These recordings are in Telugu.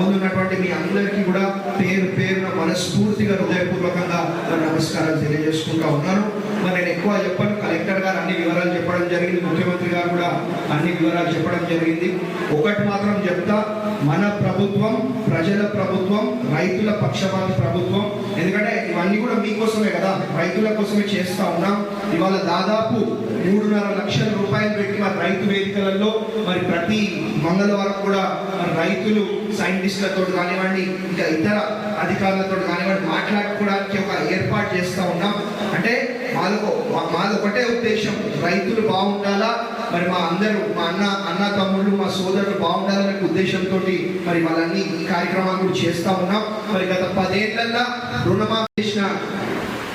ముందు ఉన్నటువంటి మీ అందరికీ కూడా పేరు పేరున మనస్ఫూర్తిగా హృదయపూర్వకంగా మరి నమస్కారాలు తెలియజేసుకుంటా ఉన్నాను. మరి నేను ఎక్కువ చెప్పాను. కలెక్టర్ గారు అన్ని వివరాలు చెప్పడం జరిగింది. ముఖ్యమంత్రి గారు కూడా అన్ని వివరాలు చెప్పడం జరిగింది. ఒకటి మాత్రం చెప్తా. మన ప్రభుత్వం ప్రజల ప్రభుత్వం రైతుల పక్షపాతి ప్రభుత్వం. ఎందుకంటే ఇవన్నీ కూడా మీకోసమే కదా రైతుల కోసమే చేస్తా ఉన్నాం. ఇవాళ దాదాపు మూడున్నర లక్షల రూపాయలు పెట్టి మరి రైతు వేదికలలో మరి ప్రతి మంగళవారం కూడా మరి రైతులు సైంటిస్టులతో కానివ్వండి ఇంకా ఇతర అధికారులతో కానివ్వండి మాట్లాడుకోవడానికి ఒక ఏర్పాటు చేస్తూ ఉన్నాం. అంటే మాదొక మాది ఒకటే ఉద్దేశం రైతులు బాగుండాలా? మరి మా అందరూ మా అన్న అన్న తమ్ముళ్ళు మా సోదరులు బాగుండాలనే ఉద్దేశంతో మరి వాళ్ళన్ని ఈ కార్యక్రమాలు కూడా ఉన్నాం. మరి గత పదేళ్ళలో రుణమాఫీ చేసిన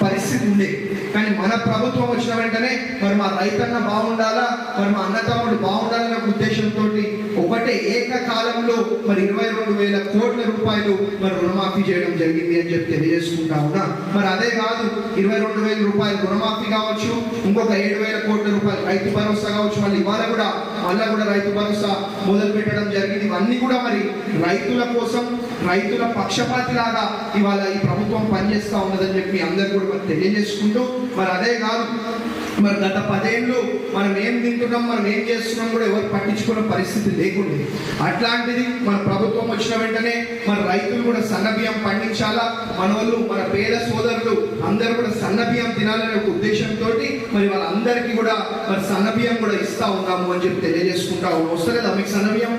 పరిస్థితి ఉంది. కానీ మన ప్రభుత్వం వచ్చిన వెంటనే మరి మా రైతన్న బాగుండాలా? మరి మా అన్నతమ్ముడు బాగుండాలనే ఉద్దేశం ఏకకాలంలో మరి ఇరవై రెండు వేల కోట్ల రూపాయలు మరి రుణమాఫీ చేయడం జరిగింది అని చెప్పి తెలియజేసుకుంటా ఉన్నా. మరి అదే కాదు ఇరవై రెండు వేల రూపాయలు రుణమాఫీ కావచ్చు ఇంకొక ఏడు వేల కోట్ల రూపాయలు రైతు భరోసా కావచ్చు మళ్ళీ ఇవాళ కూడా మళ్ళా కూడా రైతు భరోసా మొదలు పెట్టడం జరిగింది. ఇవన్నీ కూడా మరి రైతుల కోసం రైతుల పక్షపాతి లాగా ఇవాళ ఈ ప్రభుత్వం పనిచేస్తా ఉన్నదని చెప్పి అందరు కూడా మరి తెలియజేసుకుంటూ మరి అదే కాదు మరి గత పదేళ్ళు మనం ఏం తింటున్నాం మనం ఏం చేస్తున్నాం కూడా ఎవరు పట్టించుకున్న పరిస్థితి లేకుండే. అట్లాంటిది మన ప్రభుత్వం వచ్చిన వెంటనే మన రైతులు కూడా సన్న బియ్యం పండించాలా? మన వాళ్ళు మన పేద సోదరులు అందరూ కూడా సన్న బియ్యం తినాలనే ఒక ఉద్దేశంతో మరి వాళ్ళందరికీ కూడా మరి సన్న బియ్యం కూడా ఇస్తా ఉన్నాము అని చెప్పి తెలియజేసుకుంటా వస్తలేదా మీకు సన్నబియ్యం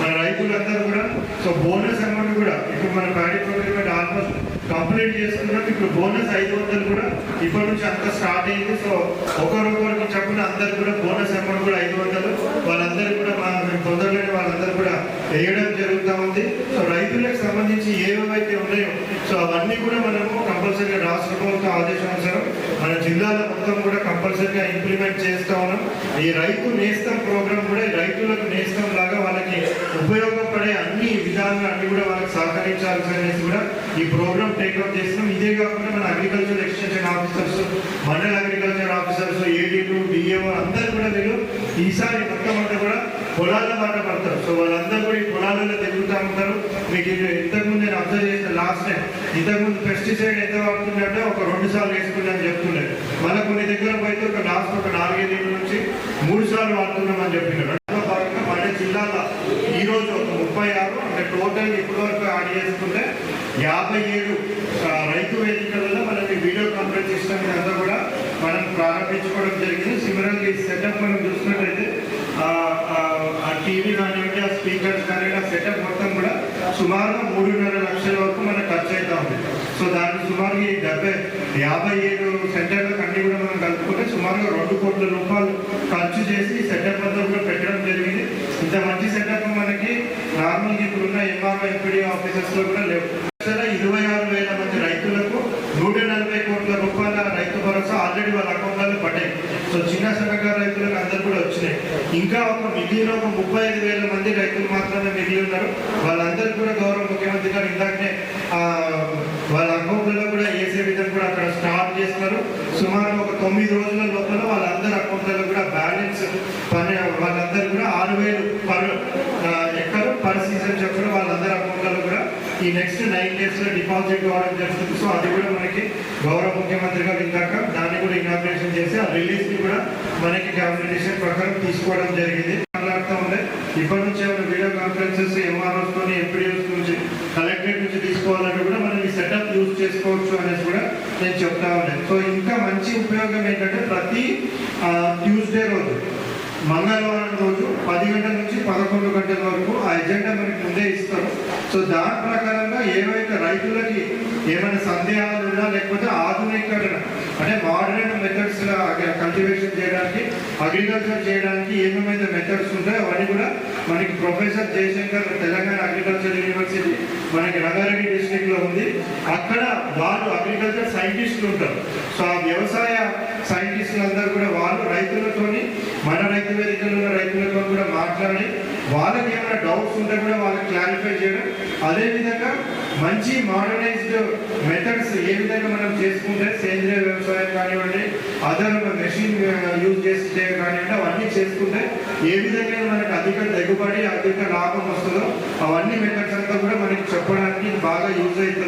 మన రైతులందరూ కూడా సో బోనస్ అమౌంట్ కూడా ఇప్పుడు మన ప్యాడీ ఆల్మోస్ట్ కంప్లీట్ చేసుకున్నాం. ఇప్పుడు బోనస్ ఐదు వందలు కూడా ఇప్పటి నుంచి అంత స్టార్ట్ అయింది. సో ఒకరొకరికి చెప్పిన అందరు కూడా బోనస్ అమౌంట్ కూడా ఐదు వందలు. వాళ్ళందరూ కూడా మా మేము తొందరలోనే వాళ్ళందరూ కూడా వేయడం జరుగుతూ ఉంది. సో రైతులకు సంబంధించి ఏవైతే ఉన్నాయో సో అవన్నీ కూడా మనము కంపల్సరీగా రాష్ట్ర ప్రభుత్వ ఆదేశానుసారం మన జిల్లాలో మొత్తం కూడా కంపల్సరీగా ఇంప్లిమెంట్ చేస్తూ ఉన్నాం. ఈ రైతు నేస్తం ప్రోగ్రామ్ కూడా రైతులకు నేస్తం లాగా వాళ్ళకి ఉపయోగపడే అన్ని విధాలుగా అన్ని కూడా వాళ్ళకి సహకరించాల్సి కూడా ఈ ప్రోగ్రామ్ టేకప్ చేస్తున్నాం. ఇదే కాకుండా మన agriculture extension officers mandal agriculture officers ఏడీలు DAO అందరు కూడా వీళ్ళు ఈసారి మొత్తం అంతా కూడా పొలాల మాట పడతారు. సో వాళ్ళందరూ కూడా ఈ పొలాలలో తిరుగుతూ ఉంటారు. మీకు ఇది ఇంతకుముందు నేను అబ్జర్వ్ చేసిన లాస్ట్ టైం ఇంతకుముందు పెస్టిసైడ్ ఎంత వాడుతుందంటే ఒక రెండు సార్లు వేసుకున్నాను చెప్తున్నారు. మళ్ళీ కొన్ని దగ్గర పోయితే ఒక లాస్ట్ ఒక నాలుగైదు నుంచి మూడు సార్లు వాడుతున్నాం చెప్పినారు అందులో భాగంగా మన జిల్లాలో ఈ రోజు ఒక ముప్పై ఆరు అంటే టోటల్ ఇప్పటి వరకు యాడ్ చేసుకుంటే యాభై ఏడు రైతు వేదికలలో మనకి వీడియో కాన్ఫరెన్స్ సిస్టమ్ అంతా కూడా మనం ప్రారంభించుకోవడం జరిగింది. సిమిలర్ సెటప్ మనం చూసినట్లయితే ఆ, టీవీ కానివ్వండి ఆ స్పీకర్స్ కానివ్వండి ఆ సెటప్ మొత్తం కూడా సుమారుగా మూడున్నర లక్షల వరకు మనకు ఖర్చు అవుతా ఉంది. సో దానికి సుమారు ఈ డెబ్బై యాభై ఏడు సెంటర్లకు అన్ని కూడా మనం కలుపుకుంటే సుమారుగా రెండు కోట్ల రూపాయలు ఖర్చు చేసి ఈ సెటప్ అంతా కూడా పెట్టడం జరిగింది. ఇంత మంచి సెటప్ ఇప్పుడున్న ఎంఆర్ఓ ఎంపీడీ ఆఫీసర్స్లో కూడా లేవు. ఇరవై ఆరు వేల మంది రైతులకు నూట నలభై కోట్ల రూపాయల రైతు భరోసా ఆల్రెడీ వాళ్ళ అకౌంట్లలో పడ్డాయి. సో చిన్న సన్నకారు రైతులకు అందరు కూడా వచ్చినాయి. ఇంకా ఒక మిగిలిన ఒక ముప్పై ఐదు వేల మంది రైతులు మాత్రమే మిగిలి ఉన్నారు. వాళ్ళందరూ కూడా గౌరవ ముఖ్యమంత్రి గారు ఇందాకనే ఆ, వాళ్ళ అకౌంట్లలో కూడా వేసే విధంగా కూడా అక్కడ స్టార్ట్ చేస్తున్నారు సుమారు ఒక తొమ్మిది రోజుల లోపల వాళ్ళందరి అకౌంట్లలో కూడా బ్యాలెన్స్ పని వాళ్ళందరూ కూడా ఆరు వేలు పర్ ఆ, ఎక్కరు పర్ సీజన్ చొప్పున వాళ్ళందరి అకౌంట్లలో కూడా ఈ నెక్స్ట్ నైన్ డేస్లో డిపాజిట్ కావడం జరుగుతుంది. సో అది కూడా మనకి గౌరవ ముఖ్యమంత్రి గారు ఇందాక దాన్ని కూడా ఇనాగ్రేషన్ చేసి ఆ రిలీజ్ని కూడా మనకి కాంపిటీషన్ ప్రకారం తీసుకోవడం జరిగింది. మాట్లాడుతూ ఉండే ఇప్పటి నుంచి ఏమైనా వీడియో కాన్ఫరెన్సెస్ ఎంఆర్ఓస్ తోని ఎంపీడీఓస్ నుంచి కలెక్టరేట్ నుంచి తీసుకోవాలంటే కూడా మనం ఈ సెటప్ యూజ్ చేసుకోవచ్చు అనేసి కూడా నేను చెప్తా ఉన్నాను సో ఇంకా మంచి ఉపయోగం ఏంటంటే ప్రతి ట్యూస్డే రోజు మంగళవారం రోజు పది గంటల నుంచి పదకొండు గంటల వరకు ఆ ఎజెండా మనకి ముందే ఇస్తారు. సో దాని ప్రకారంగా ఏవైతే రైతులకి ఏమైనా సందేహాలు ఉన్నా లేకపోతే ఆధునీకరణ అంటే మోడర్న్ మెథడ్స్ కల్టివేషన్ చేయడానికి అగ్రికల్చర్ చేయడానికి ఏమేమైతే మెథడ్స్ ఉంటాయో అవన్నీ కూడా మనకి professor Jayashankar Telangana agriculture university మనకి రంగారెడ్డి డిస్ట్రిక్ట్లో ఉంది. అక్కడ వాళ్ళు అగ్రికల్చర్ సైంటిస్టులు ఉంటారు. సో ఆ వ్యవసాయ సైంటిస్టులు అందరూ కూడా వాళ్ళు రైతులతోని మన రైతు వేదికలో ఉన్న రైతులతో కూడా మాట్లాడి వాళ్ళకి ఏమైనా డౌట్స్ ఉంటే కూడా వాళ్ళకి క్లారిఫై చేయడం. అదేవిధంగా మంచి మోడర్నైజ్డ్ మెథడ్స్ ఏ విధంగా మనం చేసుకుంటే సేంద్రియ వ్యవసాయం కానివ్వండి అదర్ మెషిన్ యూజ్ చేస్తే కానివ్వండి చేసుకుంటే ఏ విధంగా మనకు అధిక దిగుబడి అధిక లాభం వస్తుందో అవన్నీ మెథడ్స్ కూడా మనకి చెప్పడానికి బాగా యూజ్ అవుతుంది.